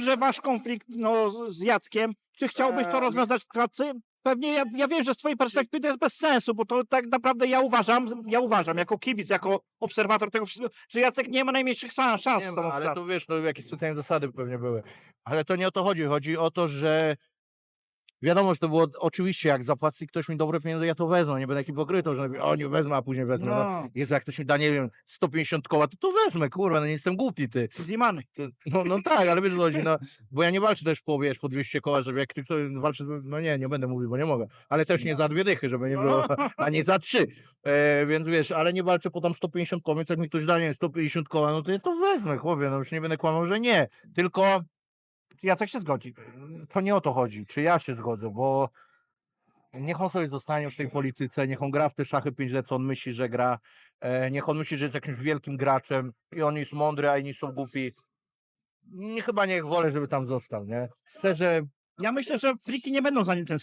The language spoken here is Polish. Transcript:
że wasz konflikt no, z Jackiem, czy chciałbyś to rozwiązać w klatce? Pewnie ja, ja wiem, że z twojej perspektywy to jest bez sensu, bo to tak naprawdę ja uważam, ja uważam jako kibic, jako obserwator tego wszystkiego, że Jacek nie ma najmniejszych szans, Nie z ma, ale to wiesz, no jakieś specjalne zasady pewnie były. Ale to nie o to chodzi. Chodzi o to, że wiadomo, że to było oczywiście, jak zapłaci ktoś mi dobre pieniądze, ja to wezmę. Nie będę hipokrytą, że o nie wezmę, a później wezmę. No. No, Jezu, jak ktoś mi da, nie wiem, 150 koła, to to wezmę, kurwa, no nie jestem głupi, ty. Zimany. To, no, no tak, ale wiesz, o co chodzi, no, bo ja nie walczę też po, wiesz, po 200 koła, żeby jak ktoś walczy, z- no nie, nie będę mówił, bo nie mogę, ale też nie za dwie dychy, żeby nie było, ani za trzy, e, więc wiesz, ale nie walczę po tam 150 koła, więc jak mi ktoś da, nie wiem, 150 koła, no to ja to wezmę, chłopie, no już nie będę kłamał, że nie, tylko Czy Jacek się zgodzi? to nie o to chodzi, czy ja się zgodzę, bo niech on sobie zostanie już w tej polityce, niech on gra w te szachy 5 lat, co on myśli, że gra, e, niech on myśli, że jest jakimś wielkim graczem i on jest mądry, a inni są głupi. Nie, chyba niech wolę, żeby tam został, nie? Szczerze, Ja myślę, że friki nie będą za nim tęsknić.